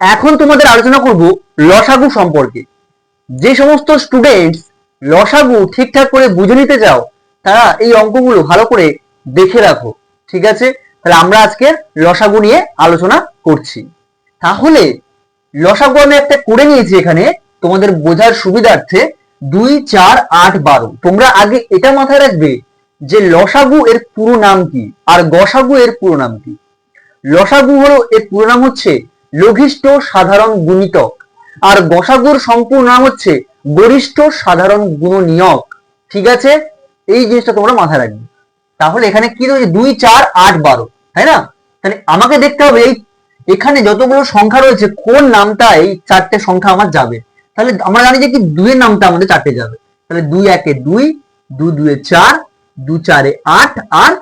এখন তোমাদের আলোচনা করব লসাগু সম্পর্কে। যে সমস্ত স্টুডেন্টস লসাগু ঠিকঠাক করে বুঝে নিতে চাও, তারা এই অঙ্কগুলো ভালো করে দেখে রাখো, ঠিক আছে? তাহলে আমরা আজকে লসাগু নিয়ে আলোচনা করছি। তাহলে, লসাগু আমি একটা করে নিয়েছি এখানে, তোমাদের বোঝার সুবিধার্থে দুই, চার, আট, বারো। তোমরা আগে এটা মাথায় রাখবে যে লসাগু এর পুরো নাম কি, আর গসাগু এর পুরো নাম কি। লসাগু হলো, এর পুরো নাম হচ্ছে লঘিষ্ঠ সাধারণ গুণিতক। আর গসাগুর সম্পূর্ণ নাম হচ্ছে গরিষ্ঠ সাধারণ গুণ গুণনীয়ক। ঠিক আছে? এই জিনিসটা তোমরা মাথায় রাখবে। তাহলে এখানে কি রয়েছে? দুই, চার, আট, বারো। তাই না? তাহলে আমাকে দেখতে হবে এই, এখানে যতগুলো সংখ্যা রয়েছে, কোন নামটা এই চারটে সংখ্যা আমার যাবে? তাহলে আমরা জানি যে কি দুইয়ের নামটা আমাদের চারটে যাবে। তাহলে দুই, একে দুই, দু, দুয়ে চার, দু, চারে আট, আর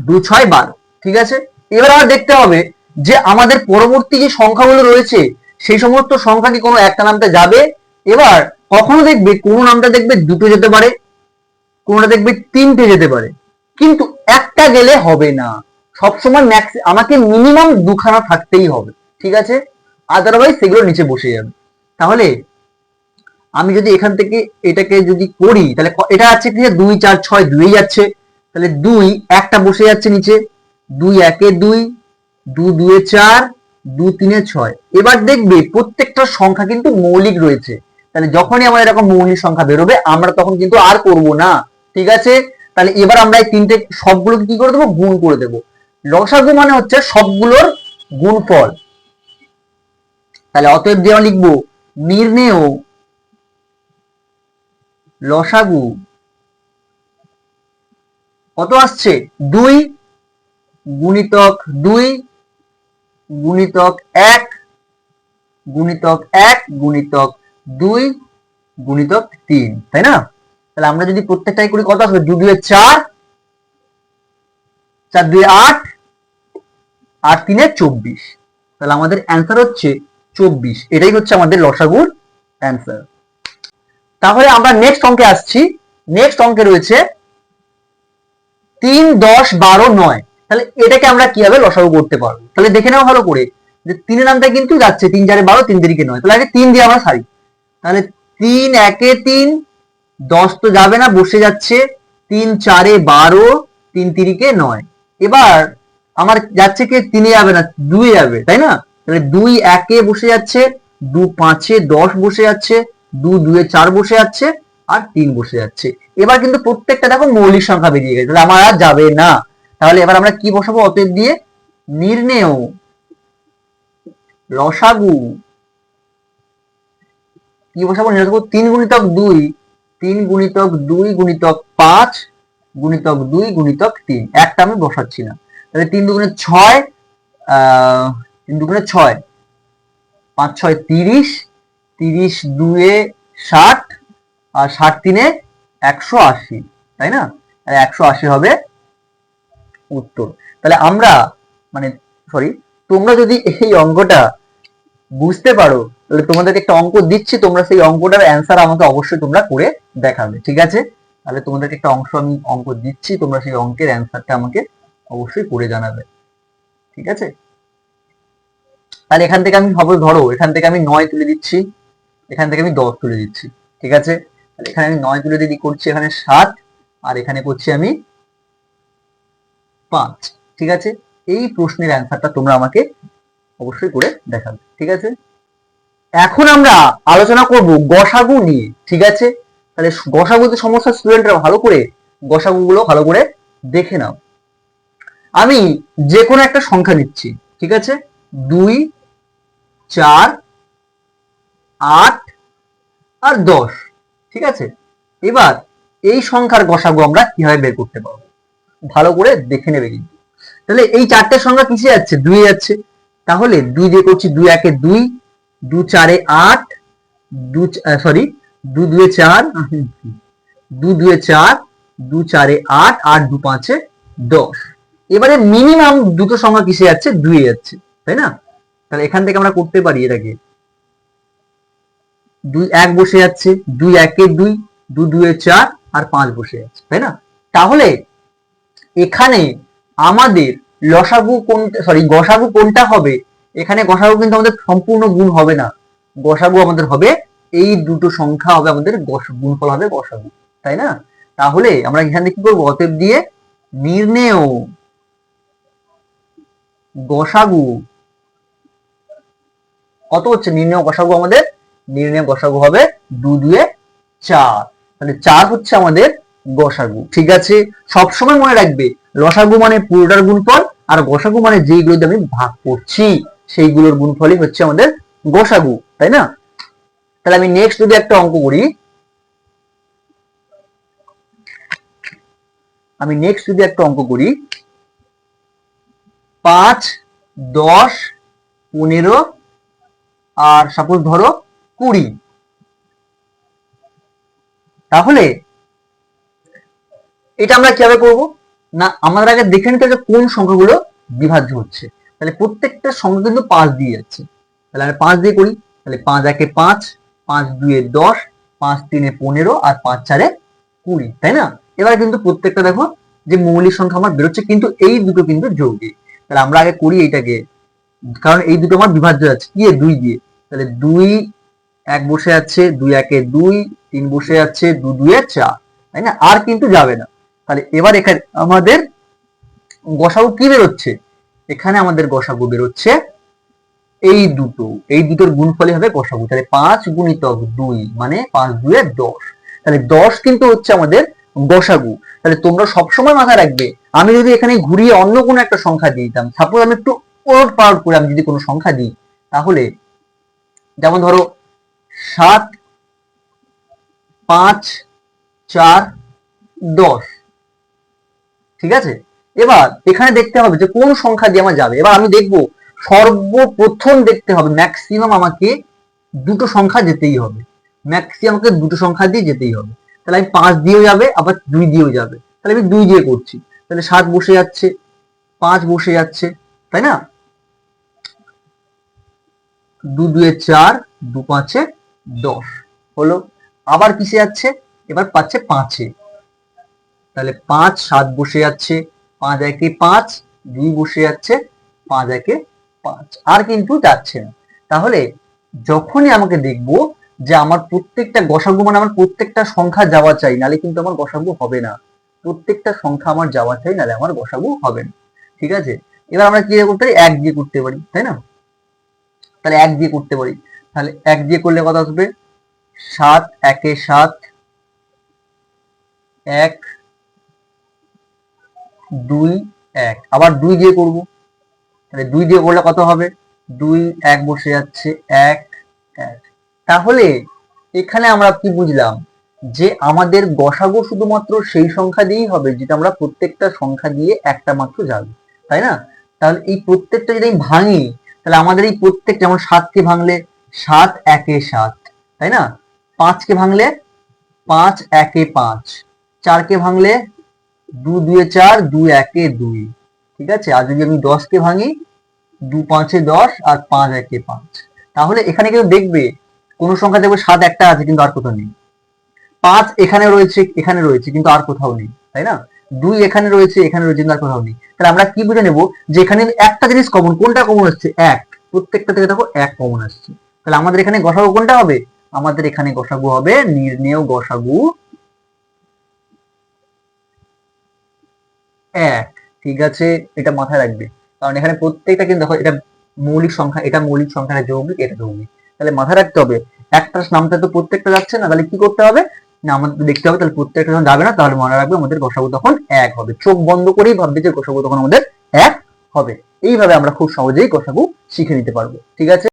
দু, ছয়, বারো। ঠিক আছে? এবার আমার দেখতে হবে যে আমাদের পরবর্তী যে সংখ্যাগুলো রয়েছে, সেই সমস্ত সংখ্যা কি কোনো একটা নামটা যাবে? এবার কখনো দেখবে কোনো নামটা দেখবে দুটো যেতে পারে, কোনোটা দেখবে তিনটে যেতে পারে। কিন্তু একটা গেলে হবে না। সবসময় ম্যাক্স আমাকে মিনিমাম দুখানা থাকতেই হবে, ঠিক আছে? আদারওয়াইজ সেগুলো নিচে বসে যাবে। তাহলে আমি যদি এখান থেকে এটাকে যদি করি, তাহলে এটা আছে কি দুই, চার, ছয়, দুই যাচ্ছে। তাহলে দুই, একটা বসে যাচ্ছে নিচে। দুই, একে দুই দু দুয়ে চার, দু তিনে ছয়। এবার দেখবে প্রত্যেকটা সংখ্যা কিন্তু মৌলিক রয়েছে। তাহলে যখনই আমার এরকম মৌলিক সংখ্যা বেরোবে, আমরা তখন কিন্তু আর করব না। ঠিক আছে? তাহলে এবার আমরা এই তিনটে সবগুলোকে কি করে দেবো? গুণ করে দেবো। লসাগু মানে হচ্ছে সবগুলোর গুণফল। তাহলে অতএব দিয়ে আমরা লিখব, নির্ণেয় লসাগু কত আসছে? দুই গুণিতক দুই গুণিতক এক গুণিতক এক, গুণিতক দুই, গুণিতক তিন, তাই না? তাহলে আমরা যদি প্রত্যেকটাই করি কত আসবে? দু দুয়ে চার চার দুয়ে আট আর তিনে চব্বিশ। তাহলে আমাদের অ্যান্সার হচ্ছে চব্বিশ। এটাই হচ্ছে আমাদের লসাগুর অ্যান্সার তাহলে আমরা নেক্সট অঙ্কে আসছি। নেক্সট অঙ্কে রয়েছে তিন, দশ, বারো, নয়। তাহলে এটাকে আমরা কীভাবে লসাগু করতে পারব? তাহলে দেখে নাও ভালো করে যে তিনের নামটা কিন্তু যাচ্ছে, তিন চারে বারো, তিন তিরিকে নয়। তাহলে আগে তিন দিয়ে আমরা সারি। তাহলে তিন, একে তিন, দশ তো যাবে না, বসে যাচ্ছে। তিন, চারে বারো, তিন তিরিকে নয়। এবার আমার যাচ্ছে কি, তিনে যাবে না দুই যাবে, তাই না? তাহলে দুই, একে বসে যাচ্ছে, দু, পাঁচে দশ বসে যাচ্ছে, দু, দুয়ে চার বসে যাচ্ছে, আর তিন বসে যাচ্ছে। এবার কিন্তু প্রত্যেকটা দেখো মৌলিক সংখ্যা বেরিয়ে গেছে, তাহলে আমার আর যাবে না। তাহলে এবার আমরা কি বসাবো? অতএব দিয়ে নির্ণেয় লসাগু কি বসাবো? নির্ণয় তিন গুণিতক দুই, তিন গুণিতক দুই গুণিতক পাঁচ, গুণিতক দুই গুণিতক তিন। একটা আমি বসাচ্ছি না। তাহলে তিন দুগুণে ছয় তিন দুগুণে ছয়। পাঁচ, ছয়, তিরিশ। তিরিশ দুয়ে ষাট। আর ষাট তিনে একশো আশি। তাই না? একশো আশি হবে উত্তর। তাহলে আমরা মানে সরি তোমরা যদি এই অঙ্কটা বুঝতে পারো, তাহলে তোমাদেরকে একটা অঙ্ক দিচ্ছি, তোমরা সেই অঙ্কটার অ্যান্সার আমাকে অবশ্যই তোমরা করে দেখাবে, ঠিক আছে? তাহলে তোমাদেরকে একটা অংশ আমি অঙ্ক দিচ্ছি, তোমরা সেই অঙ্কের অ্যান্সারটা আমাকে অবশ্যই করে জানাবে, ঠিক আছে? তাহলে এখান থেকে আমি হবে ধরো, এখান থেকে আমি নয় তুলে দিচ্ছি, এখান থেকে আমি দশ তুলে দিচ্ছি, ঠিক আছে? তাহলে এখানে আমি নয় তুলে দিদি করছি এখানে সাত, আর এখানে করছি আমি পাঁচ, ঠিক আছে? এই প্রশ্নের অ্যান্সারটা তোমরা আমাকে অবশ্যই করে দেখাবে, ঠিক আছে? এখন আমরা আলোচনা করব গসাগু নিয়ে, ঠিক আছে? তাহলে গসাগুতে সমস্ত স্টুডেন্টরা ভালো করে গসাগু গুলো ভালো করে দেখে নাও। আমি যে কোনো একটা সংখ্যা নিচ্ছি, ঠিক আছে? দুই, চার, আট আর দশ, ঠিক আছে? এবার এই সংখ্যার গসাগু আমরা কীভাবে বের করতে পারব? ভালো করে দেখে নেবে কিন্তু। তাহলে এই চারটে সংখ্যা কিসে যাচ্ছে? দুই যাচ্ছে। তাহলে দুই দিয়ে করছি দুই একে দুই, দু চারে আট, দু সরি দু দুয়ে চার, দু দুয়ে চার, দু চারে আট আট দু পাঁচে দশ। এবারে মিনিমাম দুটো সংখ্যা কিসে যাচ্ছে? দুই যাচ্ছে, তাই না? তাহলে এখান থেকে আমরা করতে পারি এটাকে। দুই এক বসে যাচ্ছে, দুই একে দুই, দু দুয়ে চার, আর পাঁচ বসে যাচ্ছে, তাই না? তাহলে এখানে আমাদের লসাগু কোনটা সরি গসাগু কোনটা হবে? এখানে গসাগু কিন্তু আমাদের সম্পূর্ণ গুণ হবে না। গসাগু আমাদের হবে, এই দুটো সংখ্যা হবে আমাদের গুণফল হবে গসাগু, তাই না? তাহলে আমরা এখানে কি করব? অতএব দিয়ে নির্ণেয় গসাগু। কত হচ্ছে? নির্ণয় গসাগু আমাদের, নির্ণয় গসাগু হবে দু দুয়ে চার। তাহলে চার হচ্ছে আমাদের গসাগু, ঠিক আছে? সবসময় মনে রাখবে লসাগু মানে পুরোটার গুণফল, আর গসাগু মানে যেইগুলো আমি ভাগ করছি, সেইগুলোর গুণফলই হচ্ছে আমাদের গসাগু, তাই না? তাহলে আমি নেক্সট যদি একটা অঙ্ক করি, আমি নেক্সট যদি একটা অঙ্ক করি, পাঁচ, দশ, পনেরো, আর সাপোজ ধরো কুড়ি। তাহলে, এটা আমরা কীভাবে করব? না, আমাদের আগে দেখে নিতে হবে কোন সংখ্যাগুলো বিভাজ্য হচ্ছে। তাহলে প্রত্যেকটা সংখ্যা কিন্তু পাঁচ দিয়ে যাচ্ছে। তাহলে আমি পাঁচ দিয়ে করি। তাহলে পাঁচ একে পাঁচ পাঁচ দুয়ে দশ, পাঁচ তিনে পনেরো আর পাঁচ চারে কুড়ি, তাই না? এবার কিন্তু প্রত্যেকটা দেখো যে মৌলিক সংখ্যা আমার বেরোচ্ছে, কিন্তু এই দুটো কিন্তু যৌগিক তাহলে আমরা আগে করি এইটাকে। কারণ এই দুটো আমার বিভাজ্য আছে। কি দুই দিয়ে। তাহলে দুই এক বসে আছে, দুই একে দুই, তিন বসে আছে, দু দুয়ে চার, তাই না? আর কিন্তু যাবে না। তাহলে এবার এখানে আমাদের গসাগু কি বেরোচ্ছে? এখানে আমাদের গসাগু বেরোচ্ছে এই দুটো, এই দুটোর গুণফলই হবে গসাগু। তাহলে পাঁচ গুণিতক দুই মানে পাঁচ দুয়ে দশ। তাহলে দশ কিন্তু হচ্ছে আমাদের গসাগু। তাহলে তোমরা সবসময় মাথায় রাখবে, আমি যদি এখানে ঘুরিয়ে অন্য কোনো একটা সংখ্যা দিয়ে দিতাম সাপোজ আমি একটু ওলট পালট করে আমি যদি কোনো সংখ্যা দিই, তাহলে যেমন ধরো সাত, পাঁচ, চার, দশ। ঠিক আছে? এবার এখানে দেখতে হবে যে কোন সংখ্যা দিয়ে আমার যাবে। এবার আমি দেখব, সর্বপ্রথম দেখতে হবে ম্যাক্সিমাম আমাকে দুটো সংখ্যা যেতেই হবে। ম্যাক্সিমাম আমাকে দুটো সংখ্যা দিয়ে যেতেই হবে। তাহলে আমি পাঁচ দিয়েও যাবে, আবার দুই দিয়েও যাবে। তাহলে আমি দুই দিয়ে করছি। তাহলে সাত বসে যাচ্ছে, পাঁচ বসে যাচ্ছে, তাই না? দু দুয়ে চার, দু পাঁচে দশ। হলো, আবার কিসে যাচ্ছে? এবার পাচ্ছে পাঁচে। তাহলে পাঁচ, সাত বসে যাচ্ছে, পাঁচ একে পাঁচ, দুই বসে যাচ্ছে, পাঁচ একে পাঁচ। আর কিন্তু যাচ্ছে না। তাহলে যখনই আমাকে দেখব যে আমার প্রত্যেকটা গসাগু মানে আমার প্রত্যেকটা সংখ্যা যাওয়া চাই নালে কিন্তু আমার গসাগু হবে না। প্রত্যেকটা সংখ্যা আমার যাওয়া চাই নালে আমার গসাগু হবে না। ঠিক আছে? এবার আমরা কি করতে পারি? এক দিয়ে করতে পারি, তাই না? তাহলে এক দিয়ে করতে পারি। তাহলে এক দিয়ে করলে কত আসবে? সাত, একে সাত, এক দুই, এক। আবার দুই দিয়ে করব। তাহলে দুই দিয়ে করলে কত হবে? দুই, এক বসে যাচ্ছে, এক এক। তাহলে এখানে আমরা কি বুঝলাম? যে আমাদের গসাগু শুধুমাত্র সেই সংখ্যা দিয়েই হবে যেটা আমরা প্রত্যেকটা সংখ্যা দিয়ে একটা মাত্র যাবে তাই না? তাহলে এই প্রত্যেকটা যদি ভাঙি, তাহলে আমাদের এই প্রত্যেক যেমন সাতকে ভাঙলে সাত, একে সাত, তাই না? পাঁচকে ভাঙলে পাঁচ, একে পাঁচ। চারকে ভাঙলে দু দুয়ে চার, দু একে দুই, ঠিক আছে? আর যদি আমি দশকে ভাঙি, দু পাঁচে দশ আর পাঁচ একে পাঁচ। তাহলে এখানে কিন্তু দেখবে, কোনো সংখ্যা দেখবে সাত একটা আছে কিন্তু আর কোথাও নেই। পাঁচ এখানে রয়েছে এখানে রয়েছে, কিন্তু আর কোথাও নেই, তাই না? দুই এখানে রয়েছে এখানে রয়েছে, কিন্তু আর কোথাও নেই। তাহলে আমরা কি বুঝে নেব যে এখানে একটা জিনিস কমন কোনটা কমন আসছে এক। প্রত্যেকটা থেকে দেখো এক কমন আসছে। তাহলে আমাদের এখানে গসাগু কোনটা হবে? আমাদের এখানে গসাগু হবে, নির্ণেয় গসাগু এক, ঠিক আছে? এটা মাথায় রাখবে। কারণ এখানে প্রত্যেকটা কিন্তু দেখো, এটা মৌলিক সংখ্যা, এটা মৌলিক সংখ্যা, এটা যৌগিক এটা যৌগিক। তাহলে মাথায় রাখতে হবে একটা নামটা তো প্রত্যেকটা যাচ্ছে না, তাহলে কি করতে হবে? না, আমাদের দেখতে হবে, তাহলে প্রত্যেকটা যখন যাবে না, তাহলে মনে রাখবে আমাদের গসাগু তখন এক হবে। চোখ বন্ধ করেই ভাববে যে গসাগু তখন আমাদের এক হবে। এইভাবে আমরা খুব সহজেই গসাগু শিখে নিতে পারব, ঠিক আছে?